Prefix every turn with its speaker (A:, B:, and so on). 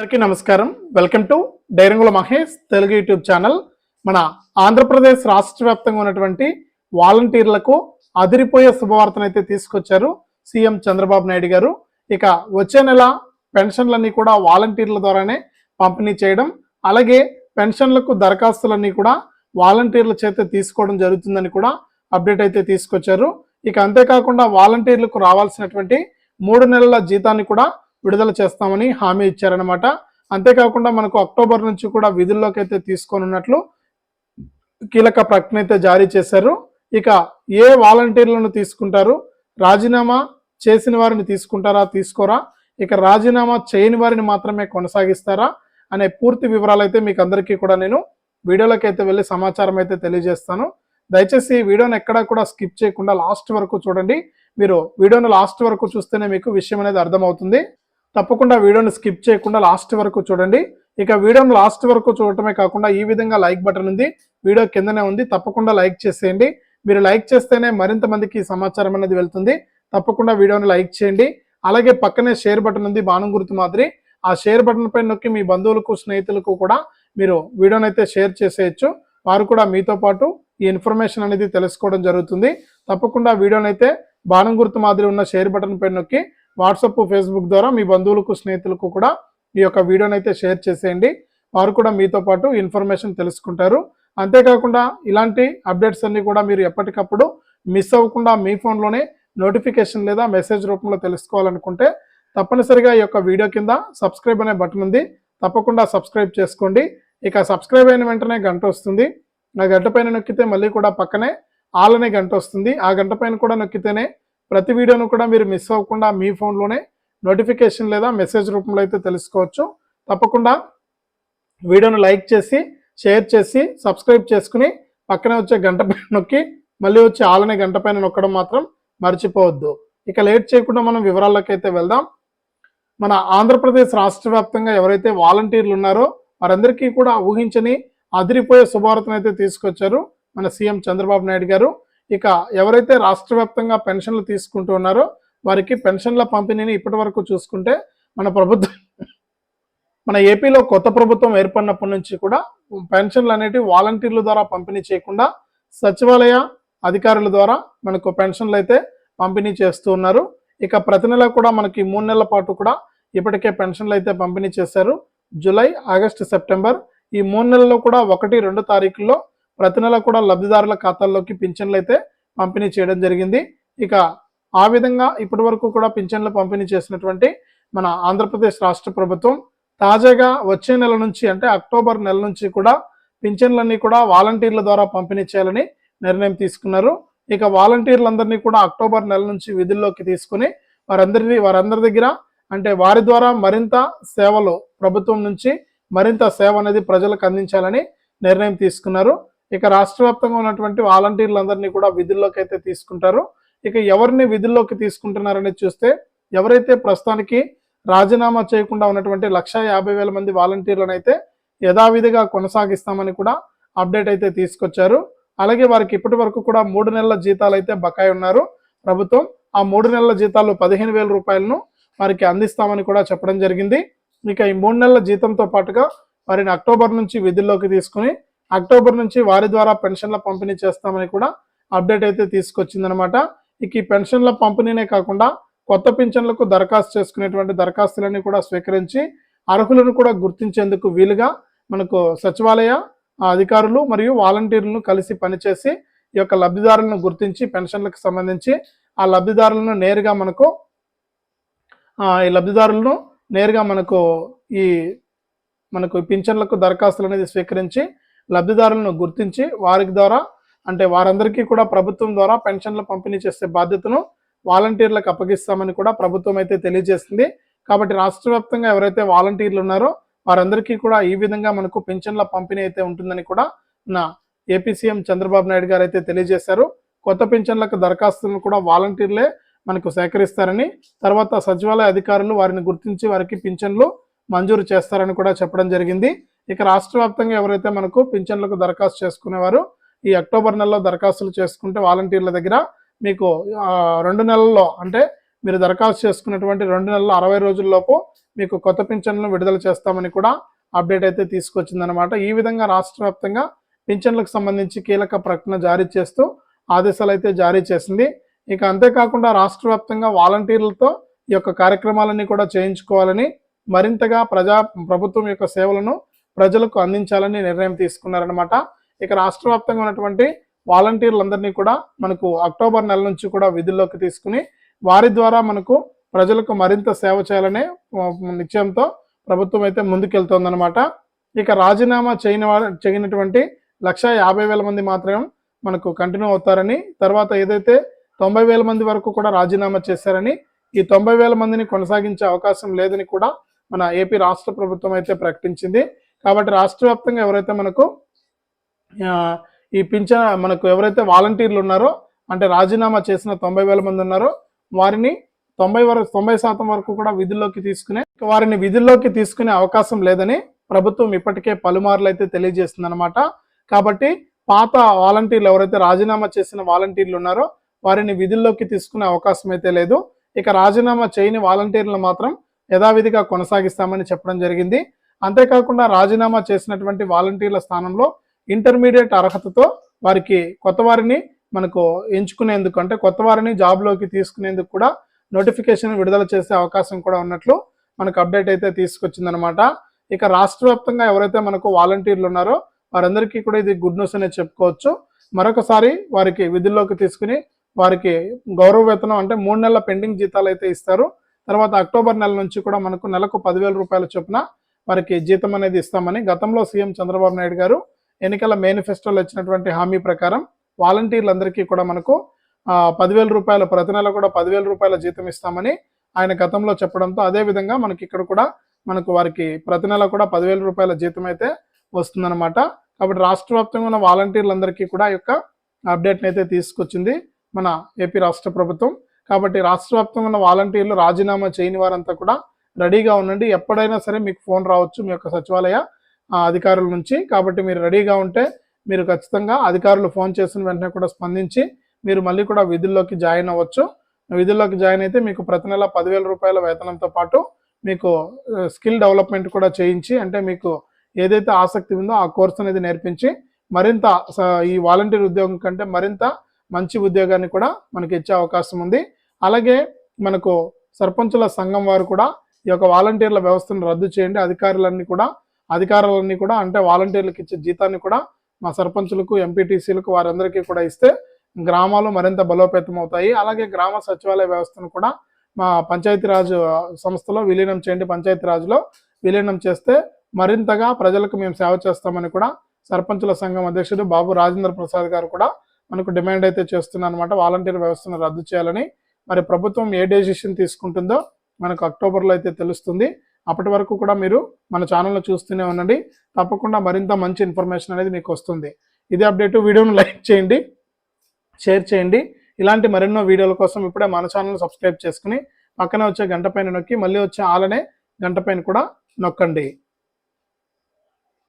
A: అందరికీ నమస్కారం. Welcome to డైరంగుల మహేష్ తెలుగు యూట్యూబ్ ఛానల్. మన ఆంధ్రప్రదేశ్ రాష్ట్ర వ్యాప్తంగా ఉన్నటువంటి వాలంటీర్లకు అదిరిపోయే శుభవార్తను అయితే తీసుకొచ్చారు సీఎం చంద్రబాబు నాయుడు గారు. ఇక వచ్చే నెల పెన్షన్లన్నీ కూడా వాలంటీర్ల ద్వారానే పంపిణీ చేయడం అలాగే పెన్షన్లకు దరఖాస్తులన్నీ కూడా వాలంటీర్ల చేత తీసుకోవడం జరుగుతుందని కూడా అప్డేట్ అయితే తీసుకొచ్చారు. ఇక అంతేకాకుండా వాలంటీర్లకు రావాల్సినటువంటి మూడు నెలల జీతాన్ని కూడా విడుదల చేస్తామని హామీ ఇచ్చారనమాట అంతేకాకుండా మనకు అక్టోబర్ నుంచి కూడా విధుల్లోకి అయితే తీసుకోనున్నట్లు కీలక ప్రకటన అయితే జారీ చేశారు. ఇక ఏ వాలంటీర్లను తీసుకుంటారు? రాజీనామా చేసిన వారిని తీసుకుంటారా? తీసుకోరా? ఇక రాజీనామా చేయని వారిని మాత్రమే కొనసాగిస్తారా? అనే పూర్తి వివరాలు అయితే మీకు అందరికీ కూడా నేను వీడియోలోకి అయితే వెళ్ళి సమాచారం అయితే తెలియజేస్తాను. దయచేసి ఈ వీడియోని ఎక్కడా కూడా స్కిప్ చేయకుండా లాస్ట్ వరకు చూడండి. మీరు వీడియోను లాస్ట్ వరకు చూస్తేనే మీకు విషయం అనేది అర్థమవుతుంది. తప్పకుండా వీడియోని స్కిప్ చేయకుండా లాస్ట్ వరకు చూడండి. ఇక వీడియోని లాస్ట్ వరకు చూడటమే కాకుండా ఈ విధంగా లైక్ బటన్ ఉంది వీడియో కిందనే ఉంది తప్పకుండా లైక్ చేసేయండి. మీరు లైక్ చేస్తేనే మరింత మందికి సమాచారం అనేది వెళ్తుంది. తప్పకుండా వీడియోని లైక్ చేయండి. అలాగే పక్కనే షేర్ బటన్ ఉంది బాణం గుర్తు మాదిరి. ఆ షేర్ బటన్ పై నొక్కి మీ బంధువులకు స్నేహితులకు కూడా మీరు వీడియోని అయితే షేర్ చేసేయచ్చు. వారు కూడా మీతో పాటు ఈ ఇన్ఫర్మేషన్ అనేది తెలుసుకోవడం జరుగుతుంది. తప్పకుండా వీడియోని అయితే బాణం గుర్తు మాదిరి ఉన్న షేర్ బటన్ పై నొక్కి వాట్సాప్ ఫేస్బుక్ ద్వారా మీ బంధువులకు స్నేహితులకు కూడా ఈ యొక్క వీడియోని అయితే షేర్ చేసేయండి. వారు కూడా మీతో పాటు ఇన్ఫర్మేషన్ తెలుసుకుంటారు. అంతేకాకుండా ఇలాంటి అప్డేట్స్ అన్నీ కూడా మీరు ఎప్పటికప్పుడు మిస్ అవ్వకుండా మీ ఫోన్లోనే నోటిఫికేషన్ లేదా మెసేజ్ రూపంలో తెలుసుకోవాలనుకుంటే తప్పనిసరిగా ఈ యొక్క వీడియో కింద సబ్స్క్రైబ్ అనే బటన్ ఉంది. తప్పకుండా సబ్స్క్రైబ్ చేసుకోండి. ఇక సబ్స్క్రైబ్ అయిన వెంటనే గంట వస్తుంది. ఆ గంట పైన నొక్కితే మళ్ళీ కూడా పక్కనే ఆల్ అనే గంట వస్తుంది. ఆ గంట పైన కూడా నొక్కితేనే ప్రతి వీడియోను కూడా మీరు మిస్ అవ్వకుండా మీ ఫోన్లోనే నోటిఫికేషన్ లేదా మెసేజ్ రూపంలో అయితే తెలుసుకోవచ్చు. తప్పకుండా వీడియోను లైక్ చేసి షేర్ చేసి సబ్స్క్రైబ్ చేసుకుని పక్కనే వచ్చే గంట పైన నొక్కి మళ్ళీ వచ్చే ఆలనే గంట పైన నొక్కడం మాత్రం మర్చిపోవద్దు. ఇక లేట్ చేయకుండా మనం వివరాల్లోకి అయితే వెళ్దాం. మన ఆంధ్రప్రదేశ్ రాష్ట్ర వ్యాప్తంగా ఎవరైతే వాలంటీర్లు ఉన్నారో వారందరికీ కూడా ఊహించని అదిరిపోయే శుభారతను అయితే తీసుకొచ్చారు మన సీఎం చంద్రబాబు నాయుడు గారు. ఇక ఎవరైతే రాష్ట్ర వ్యాప్తంగా పెన్షన్లు తీసుకుంటూ ఉన్నారో వారికి పెన్షన్ల పంపిణీని ఇప్పటి వరకు చూసుకుంటే మన ప్రభుత్వం మన ఏపీలో కొత్త ప్రభుత్వం ఏర్పడినప్పటి నుంచి కూడా పెన్షన్లు అనేటివి వాలంటీర్ల ద్వారా పంపిణీ చేయకుండా సచివాలయ అధికారుల ద్వారా మనకు పెన్షన్లు అయితే పంపిణీ చేస్తూ ఉన్నారు. ఇక ప్రతి నెల కూడా మనకి మూడు నెలల పాటు కూడా ఇప్పటికే పెన్షన్లు అయితే పంపిణీ చేశారు. జూలై ఆగస్టు సెప్టెంబర్ ఈ మూడు నెలల్లో కూడా ఒకటి రెండు తారీఖుల్లో ప్రతి నెల కూడా లబ్ధిదారుల ఖాతాల్లోకి పింఛన్లు అయితే పంపిణీ చేయడం జరిగింది. ఇక ఆ విధంగా ఇప్పటి వరకు కూడా పింఛన్లు పంపిణీ చేసినటువంటి మన ఆంధ్రప్రదేశ్ రాష్ట్ర ప్రభుత్వం తాజాగా వచ్చే నెల నుంచి అంటే అక్టోబర్ నెల నుంచి కూడా పింఛన్లన్నీ కూడా వాలంటీర్ల ద్వారా పంపిణీ చేయాలని నిర్ణయం తీసుకున్నారు. ఇక వాలంటీర్లందరినీ కూడా అక్టోబర్ నెల నుంచి విధుల్లోకి తీసుకుని వారందరి వారందరి దగ్గర అంటే వారి ద్వారా మరింత సేవలు ప్రభుత్వం నుంచి మరింత సేవ అనేది ప్రజలకు అందించాలని నిర్ణయం తీసుకున్నారు. ఇక రాష్ట్ర వ్యాప్తంగా ఉన్నటువంటి వాలంటీర్లందరినీ కూడా విధుల్లోకి అయితే తీసుకుంటారు. ఇక ఎవరిని విధుల్లోకి తీసుకుంటున్నారనేది చూస్తే ఎవరైతే ప్రస్తుతానికి రాజీనామా చేయకుండా ఉన్నటువంటి లక్ష యాభై వేల మంది వాలంటీర్లను అయితే యథావిధిగా కొనసాగిస్తామని కూడా అప్డేట్ అయితే తీసుకొచ్చారు. అలాగే వారికి ఇప్పటి వరకు కూడా మూడు నెలల జీతాలు అయితే బకాయి ఉన్నారు. ప్రభుత్వం ఆ మూడు నెలల జీతాలు పదిహేను వేల రూపాయలను వారికి అందిస్తామని కూడా చెప్పడం జరిగింది. ఇక ఈ మూడు నెలల జీతంతో పాటుగా వారిని అక్టోబర్ నుంచి విధుల్లోకి తీసుకుని అక్టోబర్ నుంచి వారి ద్వారా పెన్షన్ల పంపిణీ చేస్తామని కూడా అప్డేట్ అయితే తీసుకొచ్చిందనమాట. ఇక ఈ పెన్షన్ల పంపిణీనే కాకుండా కొత్త పింఛన్లకు దరఖాస్తు చేసుకునేటువంటి దరఖాస్తులన్నీ కూడా స్వీకరించి అర్హులను కూడా గుర్తించేందుకు వీలుగా మనకు సచివాలయ అధికారులు మరియు వాలంటీర్లను కలిసి పనిచేసి ఈ యొక్క లబ్ధిదారులను గుర్తించి పెన్షన్లకు సంబంధించి ఆ లబ్ధిదారులను నేరుగా మనకు ఈ లబ్ధిదారులను నేరుగా మనకు ఈ మనకు పింఛన్లకు దరఖాస్తులు అనేది స్వీకరించి లబ్ధిదారులను గుర్తించి వారికి ద్వారా అంటే వారందరికీ కూడా ప్రభుత్వం ద్వారా పెన్షన్లు పంపిణీ చేసే బాధ్యతను వాలంటీర్లకు అప్పగిస్తామని కూడా ప్రభుత్వం అయితే తెలియజేసింది. కాబట్టి రాష్ట్ర వ్యాప్తంగా ఎవరైతే వాలంటీర్లు ఉన్నారో వారందరికీ కూడా ఈ విధంగా మనకు పెన్షన్ల పంపిణీ అయితే ఉంటుందని కూడా నా ఏపీ సీఎం చంద్రబాబు నాయుడు గారు అయితే తెలియజేశారు. కొత్త పెన్షన్లకు దరఖాస్తులను కూడా వాలంటీర్లే మనకు సేకరిస్తారని తర్వాత సచివాలయ అధికారులు వారిని గుర్తించి వారికి పింఛన్లు మంజూరు చేస్తారని కూడా చెప్పడం జరిగింది. ఇక రాష్ట్ర వ్యాప్తంగా ఎవరైతే మనకు పింఛన్లకు దరఖాస్తు చేసుకునేవారు ఈ అక్టోబర్ నెలలో దరఖాస్తులు చేసుకుంటే వాలంటీర్ల దగ్గర మీకు రెండు నెలల్లో అంటే మీరు దరఖాస్తు చేసుకున్నటువంటి రెండు నెలల అరవై రోజుల్లోపు మీకు కొత్త పింఛన్లను విడుదల చేస్తామని కూడా అప్డేట్ అయితే తీసుకొచ్చిందనమాట ఈ విధంగా రాష్ట్ర వ్యాప్తంగా పింఛన్లకు సంబంధించి కీలక ప్రకటన జారీ చేస్తూ ఆదేశాలు అయితే జారీ చేసింది. ఇక అంతేకాకుండా రాష్ట్ర వ్యాప్తంగా వాలంటీర్లతో ఈ యొక్క కార్యక్రమాలన్నీ కూడా చేయించుకోవాలని మరింతగా ప్రజా ప్రభుత్వం యొక్క సేవలను ప్రజలకు అందించాలని నిర్ణయం తీసుకున్నారనమాట ఇక రాష్ట్ర వ్యాప్తంగా ఉన్నటువంటి వాలంటీర్లందరినీ కూడా మనకు అక్టోబర్ నెల నుంచి కూడా విధుల్లోకి తీసుకుని వారి ద్వారా మనకు ప్రజలకు మరింత సేవ చేయాలనే నిశ్చయంతో ప్రభుత్వం అయితే ముందుకెళ్తోందనమాట ఇక రాజీనామా చేయని చేయనటువంటి లక్ష యాభై వేల మంది మాత్రం మనకు కంటిన్యూ అవుతారని తర్వాత ఏదైతే తొంభై వేల మంది వరకు కూడా రాజీనామా చేశారని ఈ తొంభై వేల మందిని కొనసాగించే అవకాశం లేదని కూడా మన ఏపీ రాష్ట్ర ప్రభుత్వం అయితే ప్రకటించింది. కాబట్టి రాష్ట్ర వ్యాప్తంగా ఎవరైతే మనకు ఈ పింఛన మనకు ఎవరైతే వాలంటీర్లు ఉన్నారో అంటే రాజీనామా చేసిన తొంభై వేల మంది ఉన్నారో వారిని తొంభై వరకు తొంభై శాతం వరకు కూడా విధుల్లోకి తీసుకునే వారిని విధుల్లోకి తీసుకునే అవకాశం లేదని ప్రభుత్వం ఇప్పటికే పలుమార్లు అయితే తెలియజేస్తుంది అనమాట కాబట్టి పాత వాలంటీర్లు ఎవరైతే రాజీనామా చేసిన వాలంటీర్లు ఉన్నారో వారిని విధుల్లోకి తీసుకునే అవకాశం అయితే లేదు. ఇక రాజీనామా చేయని వాలంటీర్లు మాత్రం యథావిధిగా కొనసాగిస్తామని చెప్పడం జరిగింది. అంతేకాకుండా రాజీనామా చేసినటువంటి వాలంటీర్ల స్థానంలో ఇంటర్మీడియట్ అర్హతతో వారికి కొత్త వారిని మనకు ఎంచుకునేందుకు అంటే కొత్త వారిని జాబ్లోకి తీసుకునేందుకు కూడా నోటిఫికేషన్ విడుదల చేసే అవకాశం కూడా ఉన్నట్లు మనకు అప్డేట్ అయితే తీసుకొచ్చిందనమాట ఇక రాష్ట్ర వ్యాప్తంగా ఎవరైతే మనకు వాలంటీర్లు ఉన్నారో వారందరికీ కూడా ఇది గుడ్ న్యూస్ అనే చెప్పుకోవచ్చు. మరొకసారి వారికి విధుల్లోకి తీసుకుని వారికి గౌరవ వేతనం అంటే మూడు నెలల పెండింగ్ జీతాలు అయితే ఇస్తారు. తర్వాత అక్టోబర్ నెల నుంచి కూడా మనకు నెలకు పదివేల రూపాయల చొప్పున వారికి జీతం అనేది ఇస్తామని గతంలో సీఎం చంద్రబాబు నాయుడు గారు ఎన్నికల మేనిఫెస్టోలో ఇచ్చినటువంటి హామీ ప్రకారం వాలంటీర్లందరికీ కూడా మనకు పదివేల రూపాయలు ప్రతి నెల కూడా పదివేల రూపాయల జీతం ఇస్తామని ఆయన గతంలో చెప్పడంతో అదే విధంగా మనకి ఇక్కడ కూడా మనకు వారికి ప్రతి నెల కూడా పదివేల రూపాయల జీతం అయితే వస్తుందన్నమాట. కాబట్టి రాష్ట్ర వ్యాప్తంగా ఉన్న వాలంటీర్లందరికీ కూడా ఈ యొక్క అప్డేట్ని అయితే తీసుకొచ్చింది మన ఏపీ రాష్ట్ర ప్రభుత్వం. కాబట్టి రాష్ట్ర వ్యాప్తంగా ఉన్న వాలంటీర్లు రాజీనామా చేయని వారంతా కూడా రెడీగా ఉండండి. ఎప్పుడైనా సరే మీకు ఫోన్ రావచ్చు మీ యొక్క సచివాలయ ఆ, అధికారుల నుంచి. కాబట్టి మీరు రెడీగా ఉంటే మీరు ఖచ్చితంగా అధికారులు ఫోన్ చేసిన వెంటనే కూడా స్పందించి మీరు మళ్ళీ కూడా విధుల్లోకి జాయిన్ అవ్వచ్చు. విధుల్లోకి జాయిన్ అయితే మీకు ప్రతి నెల పదివేల రూపాయల వేతనంతో పాటు మీకు స్కిల్ డెవలప్మెంట్ కూడా చేయించి అంటే మీకు ఏదైతే ఆసక్తి ఉందో ఆ కోర్స్ అనేది నేర్పించి మరింత స- ఈ వాలంటీర్ ఉద్యోగం కంటే మరింత మంచి ఉద్యోగాన్ని కూడా మనకి ఇచ్చే అవకాశం ఉంది. అలాగే మనకు సర్పంచుల సంఘం వారు కూడా ఈ యొక్క వాలంటీర్ల వ్యవస్థను రద్దు చేయండి. అధికారులన్నీ కూడా అధికారులన్నీ కూడా అంటే వాలంటీర్లకు ఇచ్చే జీతాన్ని కూడా మా సర్పంచులకు ఎంపీటీసీలకు వారందరికీ కూడా ఇస్తే గ్రామాలు మరింత బలోపేతం అవుతాయి అలాగే గ్రామ సచివాలయ వ్యవస్థను కూడా మా పంచాయతీరాజ్ సంస్థలో విలీనం చేయండి. పంచాయతీరాజ్లో విలీనం చేస్తే మరింతగా ప్రజలకు మేము సేవ చేస్తామని కూడా సర్పంచుల సంఘం అధ్యక్షుడు బాబు రాజేంద్ర ప్రసాద్ గారు కూడా మనకు డిమాండ్ అయితే చేస్తున్నారు అనమాట వాలంటీర్ వ్యవస్థను రద్దు చేయాలని మరి ప్రభుత్వం ఏ డెసిషన్ తీసుకుంటుందో మనకు అక్టోబర్లో అయితే తెలుస్తుంది. అప్పటి వరకు కూడా మీరు మన ఛానల్లో చూస్తూనే ఉండండి. తప్పకుండా మరింత మంచి ఇన్ఫర్మేషన్ అనేది మీకు వస్తుంది. ఇదే అప్డేట్ వీడియోను లైక్ చేయండి షేర్ చేయండి. ఇలాంటి మరెన్నో వీడియోల కోసం ఇప్పుడే మన ఛానల్ సబ్స్క్రైబ్ చేసుకుని పక్కన వచ్చే గంట పైన నొక్కి మళ్ళీ వచ్చే ఆలనే గంట పైన కూడా నొక్కండి.